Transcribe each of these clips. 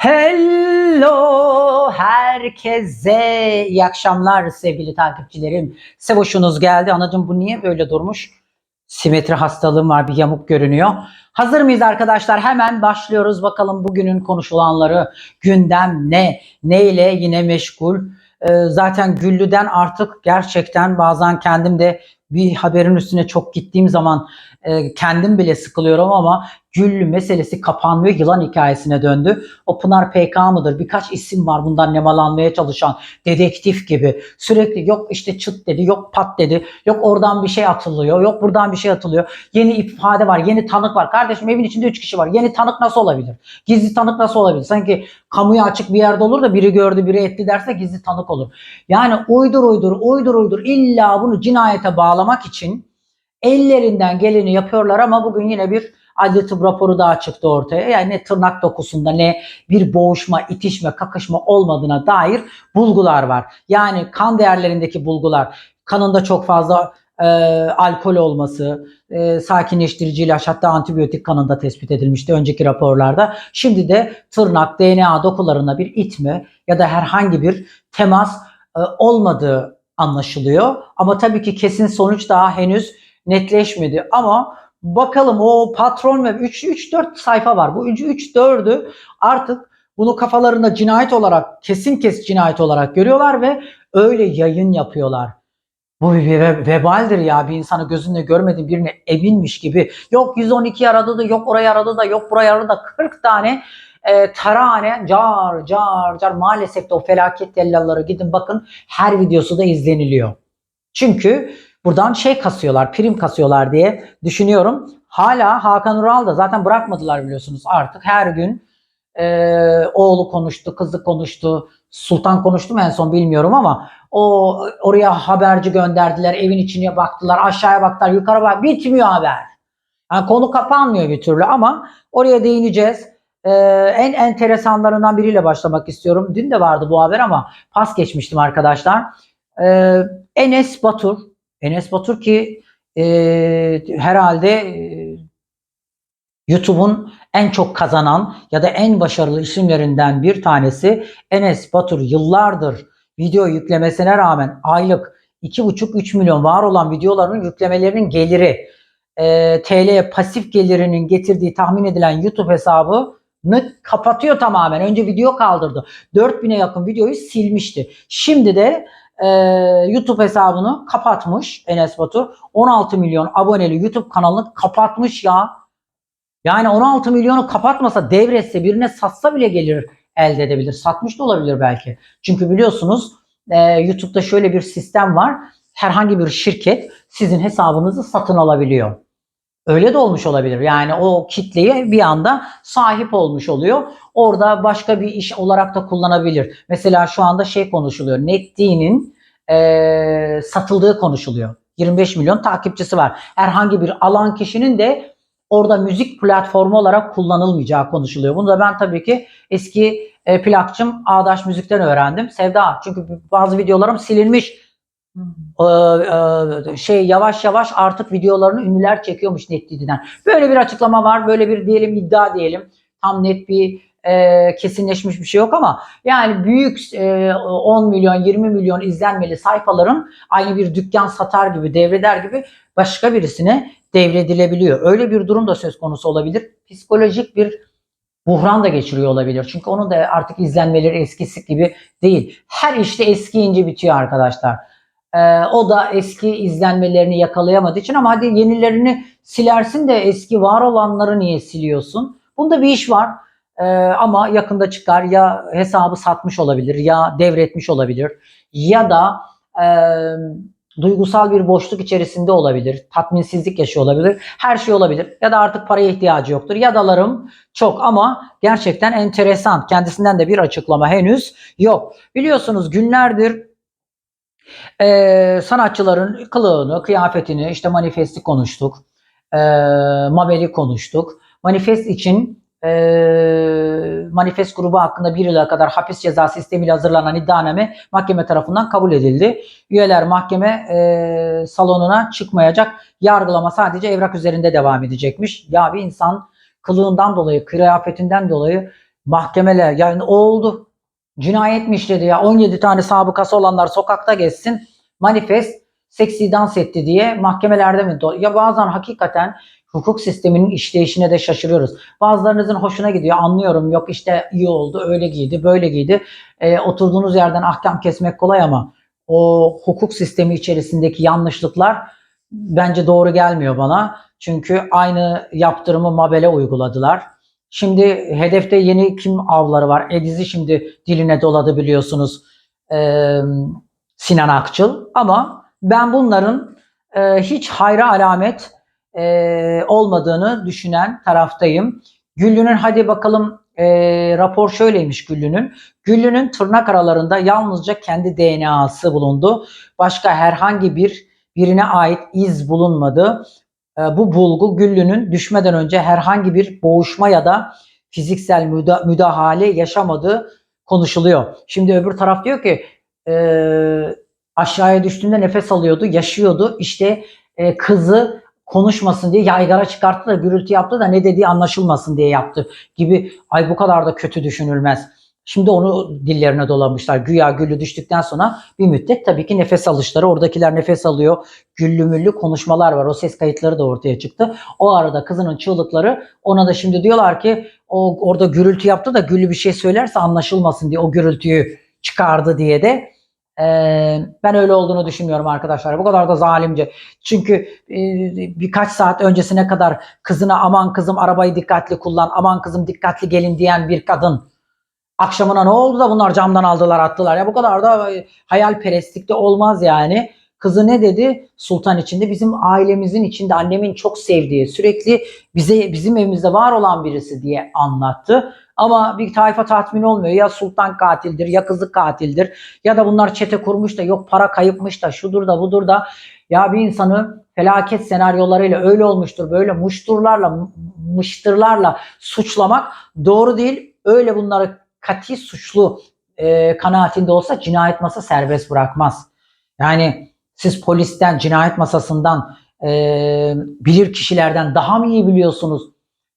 Hello herkese iyi akşamlar sevgili takipçilerim. Sevoşunuz geldi. Anacığım bu niye böyle durmuş? Simetri hastalığım var bir yamuk görünüyor. Hazır mıyız arkadaşlar? Hemen başlıyoruz bakalım bugünün konuşulanları. Gündem ne? Neyle yine meşgul? Ee, zaten Güllü'den artık gerçekten bazen kendim de bir haberin üstüne çok gittiğim zaman e, kendim bile sıkılıyorum ama Güllü meselesi kapanmıyor. Yılan hikayesine döndü. O Pınar PK mıdır? Birkaç isim var bundan nemalanmaya çalışan. Dedektif gibi. Sürekli yok işte çıt dedi, yok pat dedi, yok oradan bir şey atılıyor, yok buradan bir şey atılıyor. Yeni ifade var, yeni tanık var. Kardeşim evin içinde 3 kişi var. Yeni tanık nasıl olabilir? Gizli tanık nasıl olabilir? Sanki kamuya açık bir yerde olur da biri gördü, biri etti derse gizli tanık olur. Yani uydur uydur, uydur uydur illa bunu cinayete bağlamak için ellerinden geleni yapıyorlar ama bugün yine bir adli tıp raporu daha çıktı ortaya. Yani ne tırnak dokusunda ne bir boğuşma, itişme, kakışma olmadığına dair bulgular var. Yani kan değerlerindeki bulgular, kanında çok fazla e, alkol olması, e, sakinleştirici ilaç hatta antibiyotik kanında tespit edilmişti önceki raporlarda. Şimdi de tırnak, DNA dokularına bir itme ya da herhangi bir temas e, olmadığı anlaşılıyor. Ama tabii ki kesin sonuç daha henüz netleşmedi ama bakalım o patron ve 3 3 4 sayfa var. Bu 3 3 4'ü artık bunu kafalarında cinayet olarak kesin kes cinayet olarak görüyorlar ve öyle yayın yapıyorlar. Bu bir ve- vebaldir ya bir insanı gözünle görmediğin birine eminmiş gibi. Yok 112 aradı da yok orayı aradı da yok burayı aradı da 40 tane e, tarane car car car maalesef de o felaket tellalları gidin bakın her videosu da izleniliyor. Çünkü buradan şey kasıyorlar, prim kasıyorlar diye düşünüyorum. Hala Hakan Ural da zaten bırakmadılar biliyorsunuz artık her gün e, oğlu konuştu, kızı konuştu, Sultan konuştu mu en son bilmiyorum ama o oraya haberci gönderdiler, evin içine baktılar, aşağıya baktılar, yukarı bak, bitmiyor haber. Yani konu kapanmıyor bir türlü ama oraya değineceğiz. Ee, en enteresanlarından biriyle başlamak istiyorum. Dün de vardı bu haber ama pas geçmiştim arkadaşlar. Ee, Enes Batur. Enes Batur ki e, herhalde e, YouTube'un en çok kazanan ya da en başarılı isimlerinden bir tanesi Enes Batur yıllardır video yüklemesine rağmen aylık 2,5-3 milyon var olan videoların yüklemelerinin geliri e, TL pasif gelirinin getirdiği tahmin edilen YouTube hesabını kapatıyor tamamen. Önce video kaldırdı. 4000'e yakın videoyu silmişti. Şimdi de e, YouTube hesabını kapatmış Enes Batur. 16 milyon aboneli YouTube kanalını kapatmış ya. Yani 16 milyonu kapatmasa devretse birine satsa bile gelir elde edebilir. Satmış da olabilir belki. Çünkü biliyorsunuz e, YouTube'da şöyle bir sistem var. Herhangi bir şirket sizin hesabınızı satın alabiliyor. Öyle de olmuş olabilir. Yani o kitleye bir anda sahip olmuş oluyor. Orada başka bir iş olarak da kullanabilir. Mesela şu anda şey konuşuluyor. NetD'nin e, satıldığı konuşuluyor. 25 milyon takipçisi var. Herhangi bir alan kişinin de orada müzik platformu olarak kullanılmayacağı konuşuluyor. Bunu da ben tabii ki eski e, plakçım Ağdaş Müzik'ten öğrendim. Sevda çünkü bazı videolarım silinmiş. Ee, e, şey yavaş yavaş artık videolarını ünlüler çekiyormuş NetD'den. Böyle bir açıklama var. Böyle bir diyelim iddia diyelim. Tam net bir e, kesinleşmiş bir şey yok ama yani büyük e, 10 milyon 20 milyon izlenmeli sayfaların aynı bir dükkan satar gibi devreder gibi başka birisine devredilebiliyor. Öyle bir durum da söz konusu olabilir. Psikolojik bir buhran da geçiriyor olabilir. Çünkü onun da artık izlenmeleri eskisi gibi değil. Her işte eskiyince bitiyor arkadaşlar. Ee, o da eski izlenmelerini yakalayamadığı için ama hadi yenilerini silersin de eski var olanları niye siliyorsun? Bunda bir iş var. Ee, ama yakında çıkar ya hesabı satmış olabilir ya devretmiş olabilir ya da e, duygusal bir boşluk içerisinde olabilir, tatminsizlik yaşıyor olabilir, her şey olabilir ya da artık paraya ihtiyacı yoktur. Ya dalarım çok ama gerçekten enteresan. Kendisinden de bir açıklama henüz yok. Biliyorsunuz günlerdir e, sanatçıların kılığını, kıyafetini, işte manifesti konuştuk, e, Mabel'i konuştuk. Manifest için e, manifest grubu hakkında bir yıla kadar hapis cezası sistemiyle hazırlanan iddianame mahkeme tarafından kabul edildi. Üyeler mahkeme e, salonuna çıkmayacak. Yargılama sadece evrak üzerinde devam edecekmiş. Ya bir insan kılığından dolayı, kıyafetinden dolayı mahkemeler yani oldu. Cinayet mi işledi ya? 17 tane sabıkası olanlar sokakta geçsin. Manifest seksi dans etti diye mahkemelerde mi? Ya bazen hakikaten hukuk sisteminin işleyişine de şaşırıyoruz. Bazılarınızın hoşuna gidiyor anlıyorum. Yok işte iyi oldu öyle giydi böyle giydi. Ee, oturduğunuz yerden ahkam kesmek kolay ama o hukuk sistemi içerisindeki yanlışlıklar bence doğru gelmiyor bana. Çünkü aynı yaptırımı Mabel'e uyguladılar. Şimdi hedefte yeni kim avları var? Ediz'i şimdi diline doladı biliyorsunuz Ee, Sinan Akçıl. Ama ben bunların e, hiç hayra alamet e, olmadığını düşünen taraftayım. Güllü'nün hadi bakalım e, rapor şöyleymiş Güllü'nün. Güllü'nün tırnak aralarında yalnızca kendi DNA'sı bulundu. Başka herhangi bir birine ait iz bulunmadı. E, bu bulgu Güllü'nün düşmeden önce herhangi bir boğuşma ya da fiziksel müda- müdahale yaşamadığı konuşuluyor. Şimdi öbür taraf diyor ki e, aşağıya düştüğünde nefes alıyordu, yaşıyordu. İşte e, kızı konuşmasın diye yaygara çıkarttı da gürültü yaptı da ne dediği anlaşılmasın diye yaptı gibi. Ay bu kadar da kötü düşünülmez. Şimdi onu dillerine dolamışlar. Güya güllü düştükten sonra bir müddet tabii ki nefes alışları. Oradakiler nefes alıyor. Güllü müllü konuşmalar var. O ses kayıtları da ortaya çıktı. O arada kızının çığlıkları ona da şimdi diyorlar ki o orada gürültü yaptı da güllü bir şey söylerse anlaşılmasın diye o gürültüyü çıkardı diye de ben öyle olduğunu düşünmüyorum arkadaşlar. Bu kadar da zalimce. Çünkü birkaç saat öncesine kadar kızına aman kızım arabayı dikkatli kullan, aman kızım dikkatli gelin diyen bir kadın akşamına ne oldu da bunlar camdan aldılar attılar. Ya bu kadar da e, hayalperestlikte olmaz yani. Kızı ne dedi? Sultan içinde bizim ailemizin içinde annemin çok sevdiği, sürekli bize bizim evimizde var olan birisi diye anlattı. Ama bir tayfa tatmin olmuyor. Ya sultan katildir, ya kızı katildir. Ya da bunlar çete kurmuş da yok para kayıpmış da şudur da budur da. Ya bir insanı felaket senaryolarıyla öyle olmuştur, böyle muşturlarla, mıştırlarla suçlamak doğru değil. Öyle bunları kati suçlu e, kanaatinde olsa cinayet masa serbest bırakmaz. Yani siz polisten, cinayet masasından, e, bilir kişilerden daha mı iyi biliyorsunuz?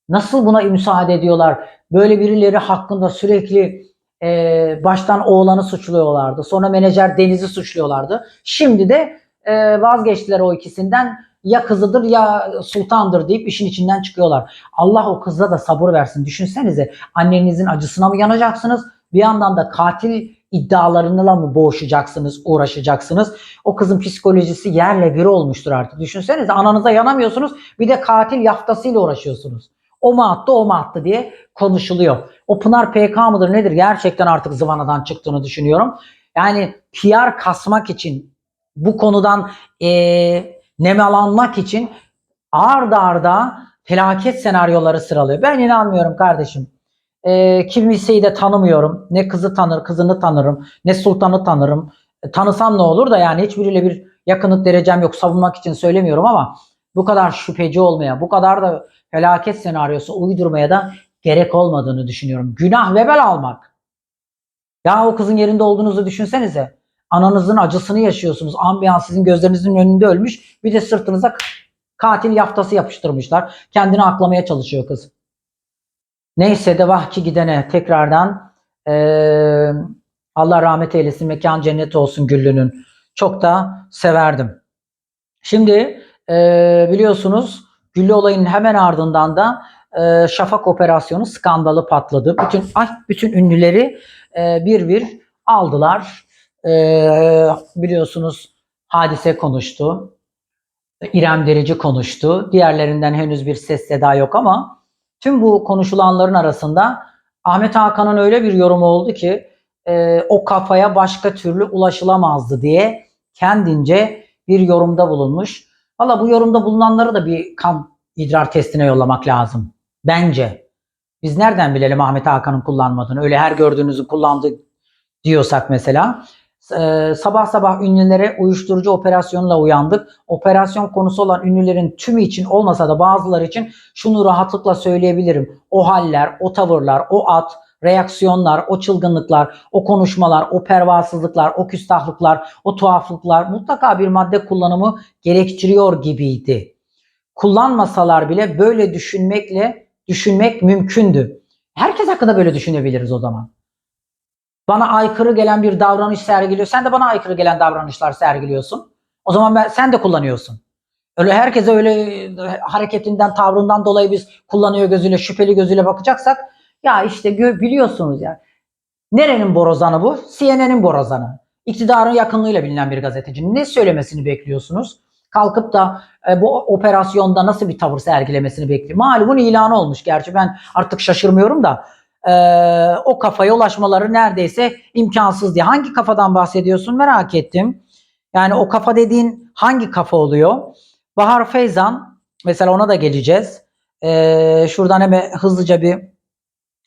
Nasıl buna müsaade ediyorlar? Böyle birileri hakkında sürekli e, baştan oğlanı suçluyorlardı. Sonra menajer Deniz'i suçluyorlardı. Şimdi de e, vazgeçtiler o ikisinden. Ya kızıdır ya sultandır deyip işin içinden çıkıyorlar. Allah o kıza da sabır versin. Düşünsenize annenizin acısına mı yanacaksınız? Bir yandan da katil iddialarıyla mı boğuşacaksınız, uğraşacaksınız? O kızın psikolojisi yerle bir olmuştur artık. Düşünsenize ananıza yanamıyorsunuz bir de katil yaftasıyla uğraşıyorsunuz. O mu attı o mu attı diye konuşuluyor. O Pınar PK mıdır nedir gerçekten artık zıvanadan çıktığını düşünüyorum. Yani PR kasmak için bu konudan eee nemalanmak için arda arda felaket senaryoları sıralıyor. Ben inanmıyorum kardeşim. Ee, kimseyi de tanımıyorum. Ne kızı tanır, kızını tanırım. Ne sultanı tanırım. E, tanısam ne olur da yani hiçbiriyle bir yakınlık derecem yok. Savunmak için söylemiyorum ama bu kadar şüpheci olmaya, bu kadar da felaket senaryosu uydurmaya da gerek olmadığını düşünüyorum. Günah vebel almak. Ya o kızın yerinde olduğunuzu düşünsenize. Ananızın acısını yaşıyorsunuz. Ambiyans sizin gözlerinizin önünde ölmüş. Bir de sırtınıza katil yaftası yapıştırmışlar. Kendini aklamaya çalışıyor kız. Neyse de vah ki gidene tekrardan eee, Allah rahmet eylesin. Mekan cennet olsun Güllü'nün. Çok da severdim. Şimdi eee, biliyorsunuz Güllü olayının hemen ardından da eee, Şafak operasyonu skandalı patladı. Bütün ay bütün ünlüleri eee, bir bir aldılar. Eee, biliyorsunuz hadise konuştu. İrem Derici konuştu. Diğerlerinden henüz bir ses seda yok ama tüm bu konuşulanların arasında Ahmet Hakan'ın öyle bir yorumu oldu ki e, o kafaya başka türlü ulaşılamazdı diye kendince bir yorumda bulunmuş. Valla bu yorumda bulunanları da bir kan idrar testine yollamak lazım. Bence. Biz nereden bilelim Ahmet Hakan'ın kullanmadığını? Öyle her gördüğünüzü kullandı diyorsak mesela. Ee, sabah sabah ünlülere uyuşturucu operasyonla uyandık. Operasyon konusu olan ünlülerin tümü için olmasa da bazıları için şunu rahatlıkla söyleyebilirim. O haller, o tavırlar, o at, reaksiyonlar, o çılgınlıklar, o konuşmalar, o pervasızlıklar, o küstahlıklar, o tuhaflıklar mutlaka bir madde kullanımı gerektiriyor gibiydi. Kullanmasalar bile böyle düşünmekle düşünmek mümkündü. Herkes hakkında böyle düşünebiliriz o zaman. Bana aykırı gelen bir davranış sergiliyor. Sen de bana aykırı gelen davranışlar sergiliyorsun. O zaman ben sen de kullanıyorsun. Öyle herkese öyle e, hareketinden, tavrından dolayı biz kullanıyor gözüyle, şüpheli gözüyle bakacaksak ya işte biliyorsunuz ya. Nerenin borazanı bu? CNN'in borazanı. İktidarın yakınlığıyla bilinen bir gazeteci. Ne söylemesini bekliyorsunuz? Kalkıp da e, bu operasyonda nasıl bir tavır sergilemesini bekliyor. Malumun ilanı olmuş. Gerçi ben artık şaşırmıyorum da e, o kafaya ulaşmaları neredeyse imkansız diye. Hangi kafadan bahsediyorsun merak ettim. Yani o kafa dediğin hangi kafa oluyor? Bahar Feyzan mesela ona da geleceğiz. E, şuradan hemen hızlıca bir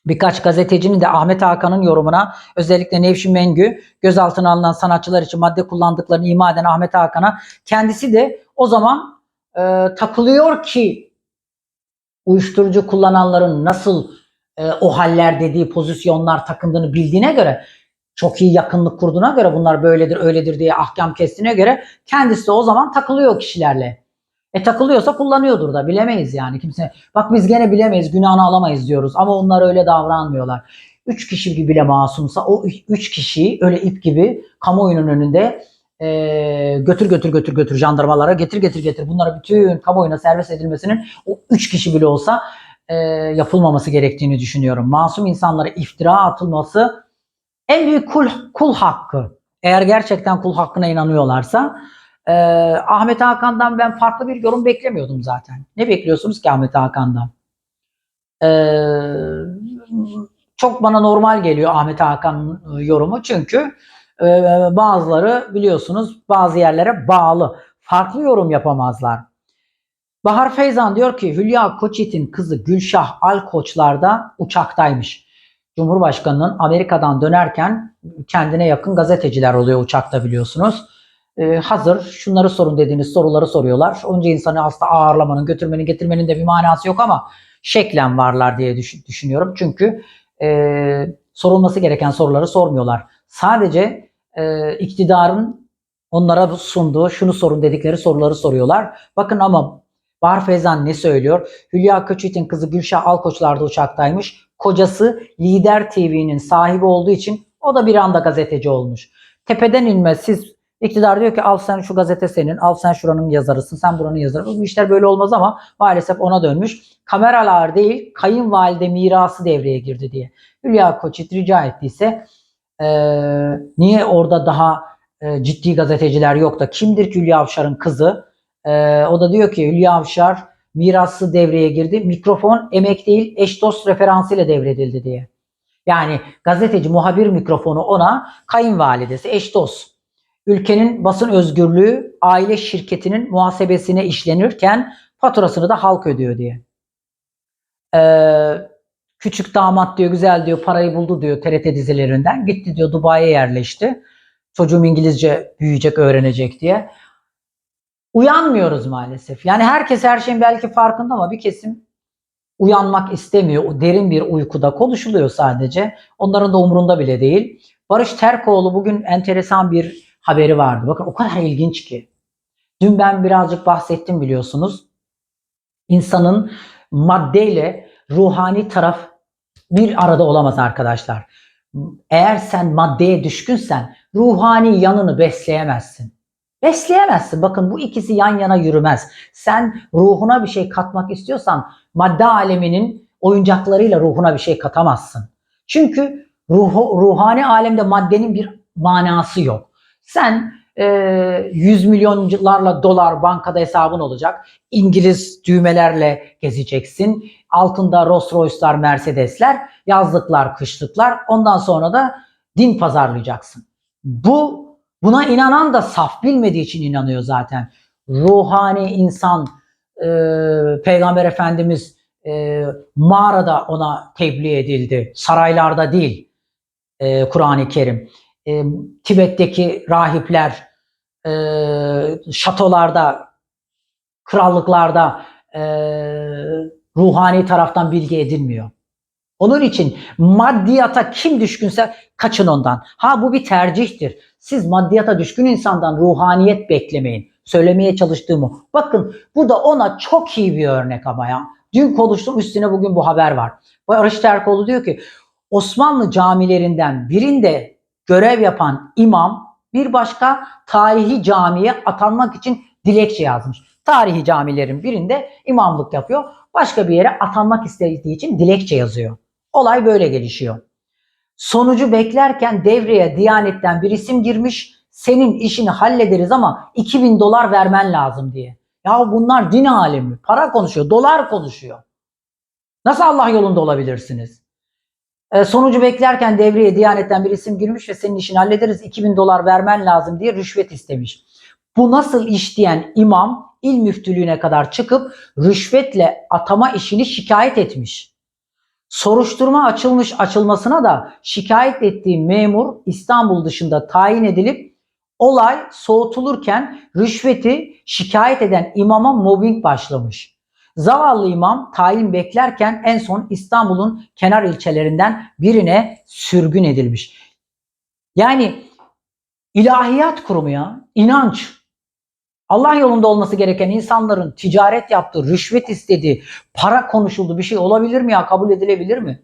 birkaç gazetecinin de Ahmet Hakan'ın yorumuna özellikle Nevşin Mengü gözaltına alınan sanatçılar için madde kullandıklarını ima eden Ahmet Hakan'a kendisi de o zaman e, takılıyor ki uyuşturucu kullananların nasıl e, o haller dediği pozisyonlar takındığını bildiğine göre çok iyi yakınlık kurduğuna göre bunlar böyledir öyledir diye ahkam kestiğine göre kendisi de o zaman takılıyor kişilerle. E takılıyorsa kullanıyordur da bilemeyiz yani kimse. Bak biz gene bilemeyiz günahını alamayız diyoruz ama onlar öyle davranmıyorlar. Üç kişi gibi bile masumsa o üç- kişiyi öyle ip gibi kamuoyunun önünde e, götür götür götür götür jandarmalara getir getir getir bunlara bütün kamuoyuna serbest edilmesinin o üç kişi bile olsa e, yapılmaması gerektiğini düşünüyorum. Masum insanlara iftira atılması en büyük kul, kul hakkı. Eğer gerçekten kul hakkına inanıyorlarsa e, Ahmet Hakan'dan ben farklı bir yorum beklemiyordum zaten. Ne bekliyorsunuz ki Ahmet Hakan'dan? E, çok bana normal geliyor Ahmet Hakan'ın yorumu çünkü e, bazıları biliyorsunuz bazı yerlere bağlı. Farklı yorum yapamazlar. Bahar Feyzan diyor ki Hülya Koçit'in kızı Gülşah Alkoçlar'da uçaktaymış. Cumhurbaşkanının Amerika'dan dönerken kendine yakın gazeteciler oluyor uçakta biliyorsunuz. Ee, hazır şunları sorun dediğiniz soruları soruyorlar. Onca insanı aslında ağırlamanın, götürmenin, getirmenin de bir manası yok ama şeklen varlar diye düşün- düşünüyorum. Çünkü e, sorulması gereken soruları sormuyorlar. Sadece e, iktidarın onlara sunduğu şunu sorun dedikleri soruları soruyorlar. Bakın ama Bahar Feyzan ne söylüyor? Hülya Koçyiğit'in kızı Gülşah Alkoçlar'da uçaktaymış. Kocası Lider TV'nin sahibi olduğu için o da bir anda gazeteci olmuş. Tepeden inme siz iktidar diyor ki al sen şu gazete senin, al sen şuranın yazarısın, sen buranın yazarı. Bu işler böyle olmaz ama maalesef ona dönmüş. Kameralar değil, kayınvalide mirası devreye girdi diye. Hülya Koçyiğit rica ettiyse eee, niye orada daha e, ciddi gazeteciler yok da kimdir ki Hülya Avşar'ın kızı? Ee, o da diyor ki Hülya Avşar mirası devreye girdi. Mikrofon emek değil eş dost referansıyla devredildi diye. Yani gazeteci muhabir mikrofonu ona kayınvalidesi eş dost. Ülkenin basın özgürlüğü aile şirketinin muhasebesine işlenirken faturasını da halk ödüyor diye. Ee, küçük damat diyor güzel diyor parayı buldu diyor TRT dizilerinden. Gitti diyor Dubai'ye yerleşti. Çocuğum İngilizce büyüyecek öğrenecek diye uyanmıyoruz maalesef. Yani herkes her şeyin belki farkında ama bir kesim uyanmak istemiyor. O derin bir uykuda konuşuluyor sadece. Onların da umurunda bile değil. Barış Terkoğlu bugün enteresan bir haberi vardı. Bakın o kadar ilginç ki. Dün ben birazcık bahsettim biliyorsunuz. İnsanın maddeyle ruhani taraf bir arada olamaz arkadaşlar. Eğer sen maddeye düşkünsen ruhani yanını besleyemezsin. Besleyemezsin. Bakın bu ikisi yan yana yürümez. Sen ruhuna bir şey katmak istiyorsan madde aleminin oyuncaklarıyla ruhuna bir şey katamazsın. Çünkü ruhu, ruhani alemde maddenin bir manası yok. Sen e, yüz milyonlarla dolar bankada hesabın olacak. İngiliz düğmelerle gezeceksin. Altında Rolls Royce'lar, Mercedes'ler, yazlıklar, kışlıklar. Ondan sonra da din pazarlayacaksın. Bu Buna inanan da saf bilmediği için inanıyor zaten. Ruhani insan e, Peygamber Efendimiz e, mağarada ona tebliğ edildi. Saraylarda değil e, Kur'an-ı Kerim. E, Tibet'teki rahipler e, şatolarda, krallıklarda e, ruhani taraftan bilgi edilmiyor. Onun için maddiyata kim düşkünse kaçın ondan. Ha bu bir tercihtir. Siz maddiyata düşkün insandan ruhaniyet beklemeyin. Söylemeye çalıştığımı. Bakın bu da ona çok iyi bir örnek ama ya. Dün konuştum üstüne bugün bu haber var. Barış Terkoğlu diyor ki Osmanlı camilerinden birinde görev yapan imam bir başka tarihi camiye atanmak için dilekçe yazmış. Tarihi camilerin birinde imamlık yapıyor. Başka bir yere atanmak istediği için dilekçe yazıyor. Olay böyle gelişiyor. Sonucu beklerken devreye Diyanet'ten bir isim girmiş. Senin işini hallederiz ama 2000 dolar vermen lazım diye. Ya bunlar din alemi. Para konuşuyor, dolar konuşuyor. Nasıl Allah yolunda olabilirsiniz? E, sonucu beklerken devreye Diyanet'ten bir isim girmiş ve senin işini hallederiz 2000 dolar vermen lazım diye rüşvet istemiş. Bu nasıl iş diyen imam il müftülüğüne kadar çıkıp rüşvetle atama işini şikayet etmiş. Soruşturma açılmış açılmasına da şikayet ettiği memur İstanbul dışında tayin edilip olay soğutulurken rüşveti şikayet eden imama mobbing başlamış. Zavallı imam tayin beklerken en son İstanbul'un kenar ilçelerinden birine sürgün edilmiş. Yani ilahiyat kurumu ya, inanç. Allah yolunda olması gereken insanların ticaret yaptığı, rüşvet istediği, para konuşuldu bir şey olabilir mi ya? Kabul edilebilir mi?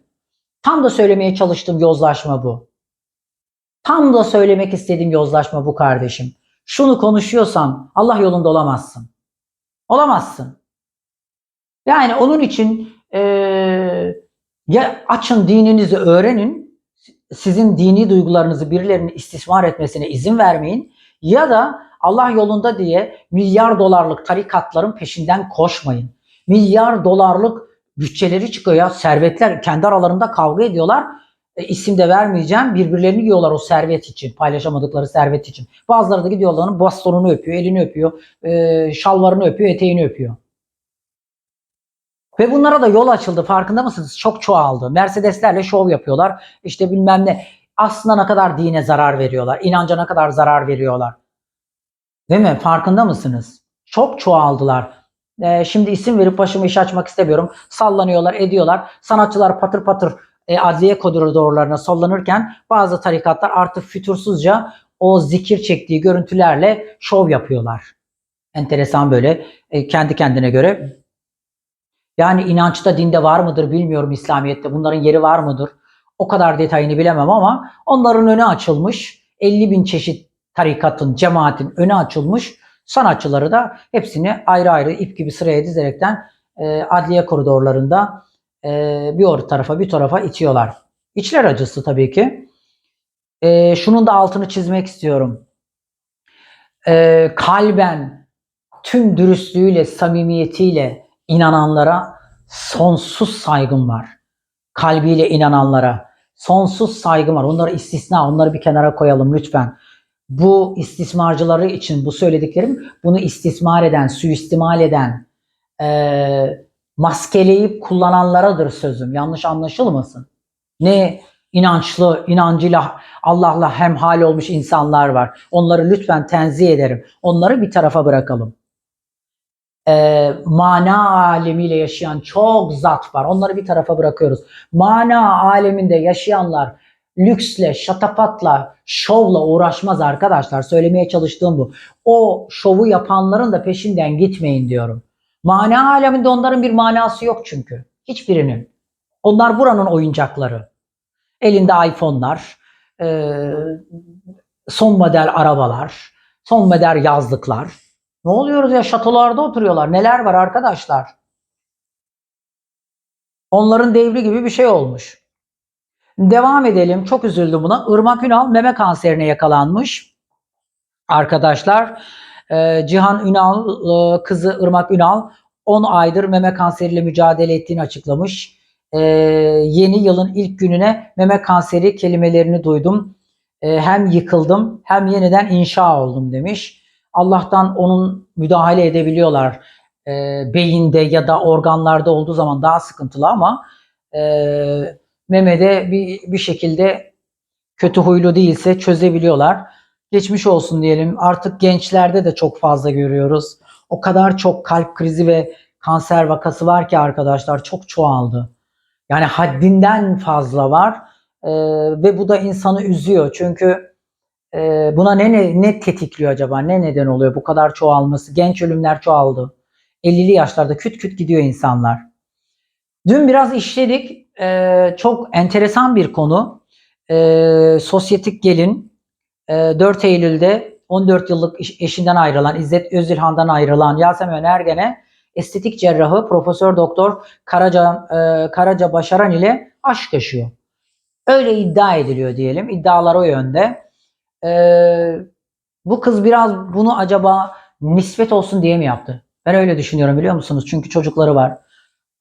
Tam da söylemeye çalıştığım yozlaşma bu. Tam da söylemek istediğim yozlaşma bu kardeşim. Şunu konuşuyorsan Allah yolunda olamazsın. Olamazsın. Yani onun için eee, ya açın dininizi öğrenin, sizin dini duygularınızı birilerinin istismar etmesine izin vermeyin ya da Allah yolunda diye milyar dolarlık tarikatların peşinden koşmayın. Milyar dolarlık bütçeleri çıkıyor ya servetler kendi aralarında kavga ediyorlar. E, isim de vermeyeceğim. Birbirlerini yiyorlar o servet için. Paylaşamadıkları servet için. Bazıları da gidiyorlar onun bastonunu öpüyor, elini öpüyor, e, şalvarını öpüyor, eteğini öpüyor. Ve bunlara da yol açıldı. Farkında mısınız? Çok çoğaldı. Mercedeslerle şov yapıyorlar. İşte bilmem ne. Aslında ne kadar dine zarar veriyorlar. İnanca ne kadar zarar veriyorlar. Değil mi? Farkında mısınız? Çok çoğaldılar. Ee, şimdi isim verip başımı iş açmak istemiyorum. Sallanıyorlar, ediyorlar. Sanatçılar patır patır e, adliye koridorlarına sallanırken bazı tarikatlar artık fütursuzca o zikir çektiği görüntülerle şov yapıyorlar. Enteresan böyle e, kendi kendine göre. Yani inançta dinde var mıdır bilmiyorum İslamiyet'te. Bunların yeri var mıdır? O kadar detayını bilemem ama onların önü açılmış. 50 bin çeşit tarikatın, cemaatin önü açılmış. Sanatçıları da hepsini ayrı ayrı ip gibi sıraya dizerekten e, adliye koridorlarında e, bir o tarafa bir tarafa itiyorlar. İçler acısı tabii ki. E, şunun da altını çizmek istiyorum. E, kalben tüm dürüstlüğüyle, samimiyetiyle inananlara sonsuz saygım var. Kalbiyle inananlara sonsuz saygım var. Onları istisna, onları bir kenara koyalım lütfen. Bu istismarcıları için bu söylediklerim bunu istismar eden, suistimal eden, e, maskeleyip kullananlaradır sözüm. Yanlış anlaşılmasın. Ne inançlı, inancıyla Allah'la hemhal olmuş insanlar var. Onları lütfen tenzih ederim. Onları bir tarafa bırakalım. E, mana alemiyle yaşayan çok zat var. Onları bir tarafa bırakıyoruz. Mana aleminde yaşayanlar lüksle, şatafatla, şovla uğraşmaz arkadaşlar. Söylemeye çalıştığım bu. O şovu yapanların da peşinden gitmeyin diyorum. Mana aleminde onların bir manası yok çünkü. Hiçbirinin. Onlar buranın oyuncakları. Elinde iPhone'lar, e, son model arabalar, son model yazlıklar. Ne oluyoruz ya şatolarda oturuyorlar. Neler var arkadaşlar? Onların devri gibi bir şey olmuş. Devam edelim. Çok üzüldüm buna. Irmak Ünal meme kanserine yakalanmış. Arkadaşlar e, Cihan Ünal e, kızı Irmak Ünal 10 aydır meme kanseriyle mücadele ettiğini açıklamış. E, yeni yılın ilk gününe meme kanseri kelimelerini duydum. Hem yıkıldım hem yeniden inşa oldum demiş. Allah'tan onun müdahale edebiliyorlar. Beyinde ya da organlarda olduğu zaman daha sıkıntılı ama e, Mehmet'e bir, bir şekilde kötü huylu değilse çözebiliyorlar. Geçmiş olsun diyelim. Artık gençlerde de çok fazla görüyoruz. O kadar çok kalp krizi ve kanser vakası var ki arkadaşlar çok çoğaldı. Yani haddinden fazla var Ee, ve bu da insanı üzüyor. Çünkü e, buna ne, ne ne tetikliyor acaba? Ne neden oluyor bu kadar çoğalması? Genç ölümler çoğaldı. 50'li yaşlarda küt küt gidiyor insanlar. Dün biraz işledik. Ee, çok enteresan bir konu. Ee, sosyetik gelin e, 4 Eylül'de 14 yıllık eş- eşinden ayrılan, İzzet Özilhan'dan ayrılan Yasemin Ergen'e estetik cerrahı Profesör Doktor Karaca, e, Karaca Başaran ile aşk yaşıyor. Öyle iddia ediliyor diyelim. İddialar o yönde. Ee, bu kız biraz bunu acaba nispet olsun diye mi yaptı? Ben öyle düşünüyorum biliyor musunuz? Çünkü çocukları var.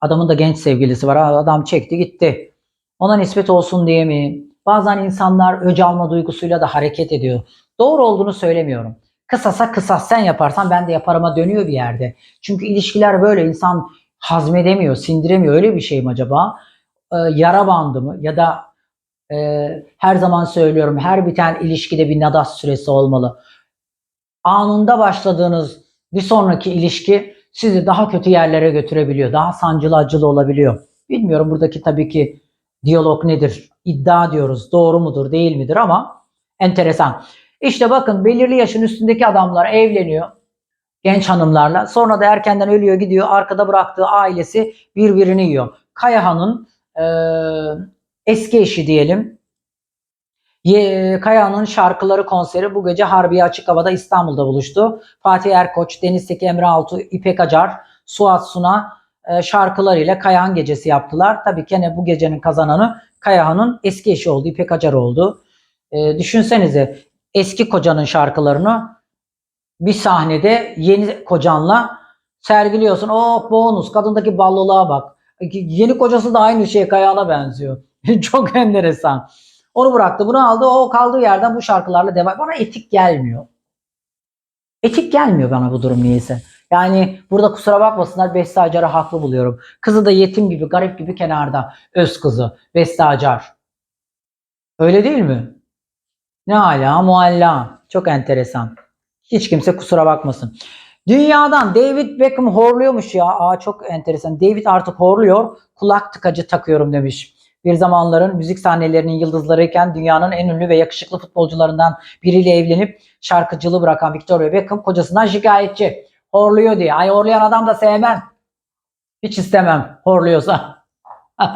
Adamın da genç sevgilisi var. Adam çekti gitti. Ona nispet olsun diye mi? Bazen insanlar öc alma duygusuyla da hareket ediyor. Doğru olduğunu söylemiyorum. Kısasa kısas sen yaparsan ben de yaparıma dönüyor bir yerde. Çünkü ilişkiler böyle insan hazmedemiyor, sindiremiyor. Öyle bir şey mi acaba? Ee, yara bandı mı? Ya da e, her zaman söylüyorum her biten ilişkide bir nadas süresi olmalı. Anında başladığınız bir sonraki ilişki sizi daha kötü yerlere götürebiliyor. Daha sancılı acılı olabiliyor. Bilmiyorum buradaki tabii ki diyalog nedir? İddia diyoruz. Doğru mudur değil midir ama enteresan. İşte bakın belirli yaşın üstündeki adamlar evleniyor genç hanımlarla. Sonra da erkenden ölüyor gidiyor. Arkada bıraktığı ailesi birbirini yiyor. Kayahan'ın eee, eski eşi diyelim. Kaya'nın şarkıları konseri bu gece Harbiye Açık Hava'da İstanbul'da buluştu. Fatih Erkoç, Deniz Seki Emre Altuğ, İpek Acar, Suat Suna e, şarkılarıyla Kayahan gecesi yaptılar. Tabii gene bu gecenin kazananı Kayahan'ın eski eşi oldu, İpek Acar oldu. E, düşünsenize eski kocanın şarkılarını bir sahnede yeni kocanla sergiliyorsun. Oh bonus kadındaki ballılığa bak. Yeni kocası da aynı şeye Kayahan'a benziyor. Çok enteresan. Onu bıraktı, bunu aldı. O kaldığı yerden bu şarkılarla devam. Bana etik gelmiyor. Etik gelmiyor bana bu durum niyeyse. Yani burada kusura bakmasınlar Beste Acar'ı haklı buluyorum. Kızı da yetim gibi, garip gibi kenarda. Öz kızı Beste Acar. Öyle değil mi? Ne ala mualla. Çok enteresan. Hiç kimse kusura bakmasın. Dünyadan David Beckham horluyormuş ya. Aa çok enteresan. David artık horluyor. Kulak tıkacı takıyorum demiş. Bir zamanların müzik sahnelerinin yıldızlarıyken dünyanın en ünlü ve yakışıklı futbolcularından biriyle evlenip şarkıcılığı bırakan Victoria Beckham kocasından şikayetçi. Horluyor diye. Ay horlayan adam da sevmem. Hiç istemem horluyorsa.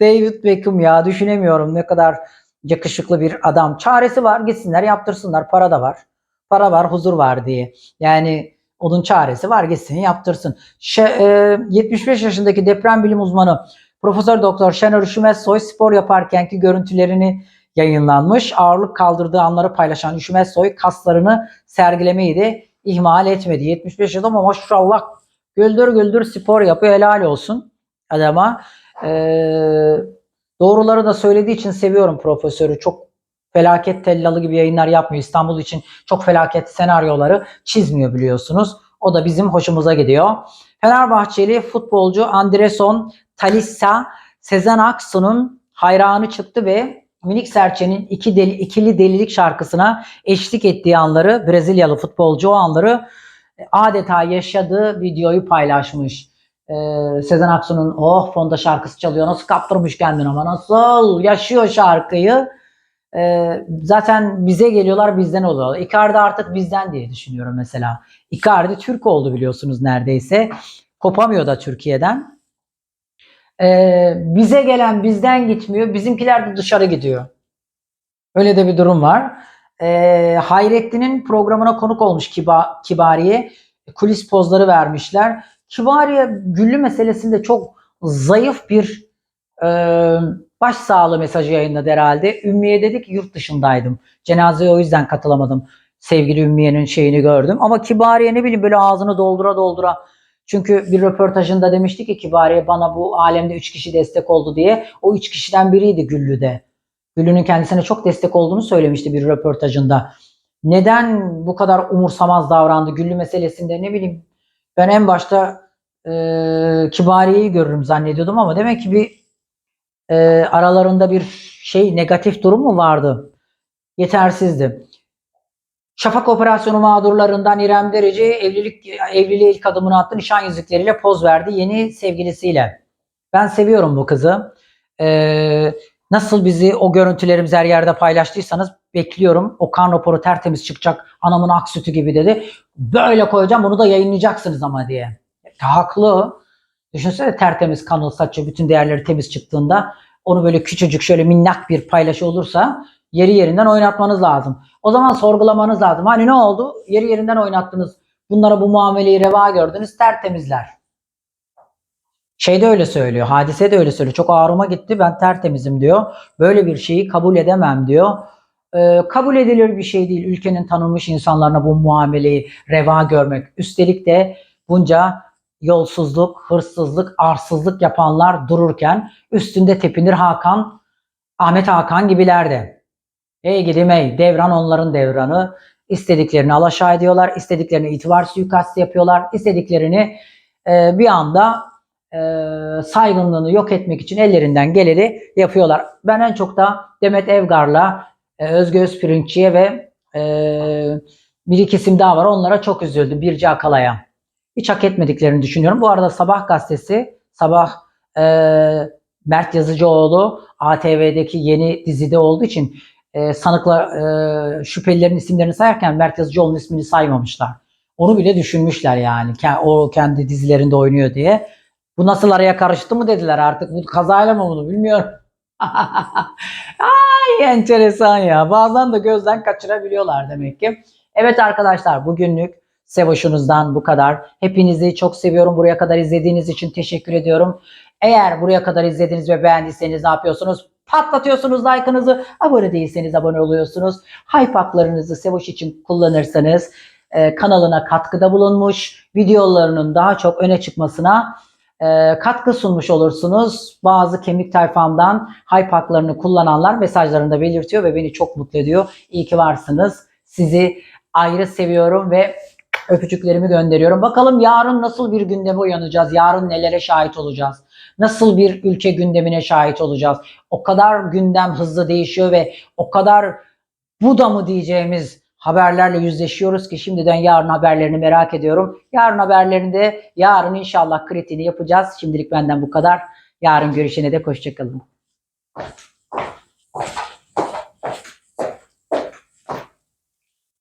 David Beckham ya düşünemiyorum ne kadar yakışıklı bir adam. Çaresi var gitsinler yaptırsınlar para da var. Para var huzur var diye. Yani onun çaresi var gitsin yaptırsın. Şe- e, 75 yaşındaki deprem bilim uzmanı Profesör Doktor Şener Üşümezsoy spor yaparkenki görüntülerini yayınlanmış. Ağırlık kaldırdığı anları paylaşan Üşümezsoy kaslarını sergilemeyi de ihmal etmedi. 75 yaşında ama maşallah güldür güldür spor yapıyor helal olsun adama. Ee, doğruları da söylediği için seviyorum profesörü. Çok felaket tellalı gibi yayınlar yapmıyor. İstanbul için çok felaket senaryoları çizmiyor biliyorsunuz. O da bizim hoşumuza gidiyor. Fenerbahçeli futbolcu Andreson Talissa Sezen Aksu'nun hayranı çıktı ve Minik Serçe'nin iki deli, ikili delilik şarkısına eşlik ettiği anları Brezilyalı futbolcu o anları adeta yaşadığı videoyu paylaşmış. Ee, Sezen Aksu'nun oh fonda şarkısı çalıyor nasıl kaptırmış kendini ama nasıl yaşıyor şarkıyı. Ee, zaten bize geliyorlar bizden oluyor. Icardi artık bizden diye düşünüyorum mesela. Icardi Türk oldu biliyorsunuz neredeyse. Kopamıyor da Türkiye'den. Ee, bize gelen bizden gitmiyor. Bizimkiler de dışarı gidiyor. Öyle de bir durum var. Ee, Hayrettin'in programına konuk olmuş Kiba, Kibariye. Kulis pozları vermişler. Kibariye Güllü meselesinde çok zayıf bir e, başsağlığı mesajı yayınladı herhalde. Ümmiye dedi ki yurt dışındaydım. Cenazeye o yüzden katılamadım. Sevgili Ümmiye'nin şeyini gördüm. Ama Kibariye ne bileyim böyle ağzını doldura doldura. Çünkü bir röportajında demişti ki Kibariye bana bu alemde üç kişi destek oldu diye. O üç kişiden biriydi Güllü'de. Güllü'nün kendisine çok destek olduğunu söylemişti bir röportajında. Neden bu kadar umursamaz davrandı Güllü meselesinde ne bileyim. Ben en başta e, Kibariye'yi görürüm zannediyordum ama demek ki bir e, aralarında bir şey negatif durum mu vardı? Yetersizdi. Şafak operasyonu mağdurlarından İrem Derece evlilik evliliğe ilk adımını attı. Nişan yüzükleriyle poz verdi yeni sevgilisiyle. Ben seviyorum bu kızı. Ee, nasıl bizi o görüntülerimiz her yerde paylaştıysanız bekliyorum. O kan raporu tertemiz çıkacak. Anamın ak sütü gibi dedi. Böyle koyacağım bunu da yayınlayacaksınız ama diye. Haklı. Düşünsene tertemiz kanal saçı bütün değerleri temiz çıktığında onu böyle küçücük şöyle minnak bir paylaşı olursa yeri yerinden oynatmanız lazım. O zaman sorgulamanız lazım. Hani ne oldu? Yeri yerinden oynattınız. Bunlara bu muameleyi reva gördünüz. Tertemizler. Şey de öyle söylüyor. Hadise de öyle söylüyor. Çok ağrıma gitti. Ben tertemizim diyor. Böyle bir şeyi kabul edemem diyor. Ee, kabul edilir bir şey değil. Ülkenin tanınmış insanlarına bu muameleyi reva görmek. Üstelik de bunca yolsuzluk, hırsızlık, arsızlık yapanlar dururken üstünde tepinir Hakan, Ahmet Hakan gibiler de. Ey gidim ey, devran onların devranı. İstediklerini alaşağı ediyorlar, istediklerini itibar suikastı yapıyorlar, istediklerini e, bir anda e, saygınlığını yok etmek için ellerinden geleni yapıyorlar. Ben en çok da Demet Evgar'la e, Özge Özpirinççi'ye ve e, bir iki isim daha var. Onlara çok üzüldüm. Birce Akala'ya. Hiç hak etmediklerini düşünüyorum. Bu arada Sabah gazetesi, Sabah e, Mert Yazıcıoğlu ATV'deki yeni dizide olduğu için e, sanıklar e, şüphelilerin isimlerini sayarken Mert Yazıcıoğlu'nun ismini saymamışlar. Onu bile düşünmüşler yani. O kendi dizilerinde oynuyor diye. Bu nasıl araya karıştı mı dediler artık. Bu kazayla mı bunu bilmiyorum. Ay enteresan ya. Bazen de gözden kaçırabiliyorlar demek ki. Evet arkadaşlar bugünlük Sevoş'unuzdan bu kadar. Hepinizi çok seviyorum. Buraya kadar izlediğiniz için teşekkür ediyorum. Eğer buraya kadar izlediniz ve beğendiyseniz ne yapıyorsunuz? Patlatıyorsunuz like'ınızı. Abone değilseniz abone oluyorsunuz. Hype haklarınızı Sevoş için kullanırsanız e, kanalına katkıda bulunmuş, videolarının daha çok öne çıkmasına e, katkı sunmuş olursunuz. Bazı kemik tayfamdan hype kullananlar mesajlarında belirtiyor ve beni çok mutlu ediyor. İyi ki varsınız. Sizi ayrı seviyorum ve öpücüklerimi gönderiyorum. Bakalım yarın nasıl bir gündeme uyanacağız? Yarın nelere şahit olacağız? Nasıl bir ülke gündemine şahit olacağız? O kadar gündem hızlı değişiyor ve o kadar bu da mı diyeceğimiz haberlerle yüzleşiyoruz ki şimdiden yarın haberlerini merak ediyorum. Yarın haberlerinde yarın inşallah kritiğini yapacağız. Şimdilik benden bu kadar. Yarın görüşene de hoşçakalın.